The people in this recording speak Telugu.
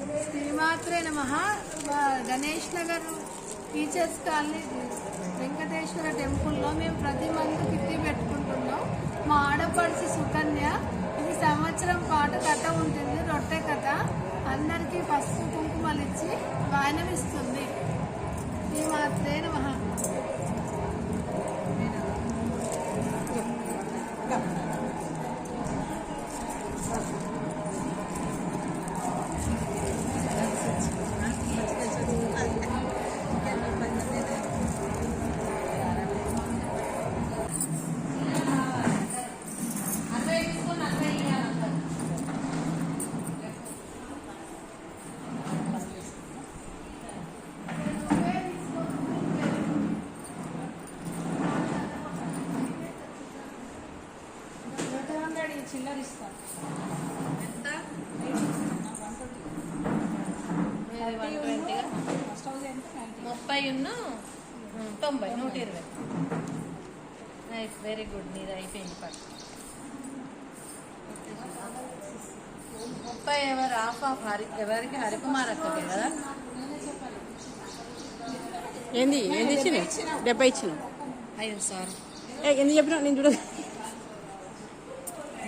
శ్రీమాత్రే నమ. గణేష్ నగర్ టీచర్స్ కాలనీ వెంకటేశ్వర టెంపుల్లో మేము ప్రతి మంత్ కిట్టి పెట్టుకుంటున్నాం. మా ఆడపడుచు సుకన్య ఇది సంవత్సరం పాటు కథ ఉంటుంది రొట్టె కథ. అందరికీ పసుపు కుంకుమలు ఇచ్చి వాయనం చిల్లర ఇస్తాను ఎంత? వన్ ట్వంటీగా ముప్పై ఉన్న? తొంభై నూట ఇరవై. నైస్ వెరీ గుడ్ నీది అయిపోయింది పట్టు ముప్పై ఎవరు? ఆఫ్ ఆఫ్ హరి ఎవరికి? హరికుమార్ అక్కకే కదా? ఏంది? ఏంది ఇచ్చిన డెబ్బై ఇచ్చిన ఐదు సార్. ఎందుకు చెప్పినా నేను చూడ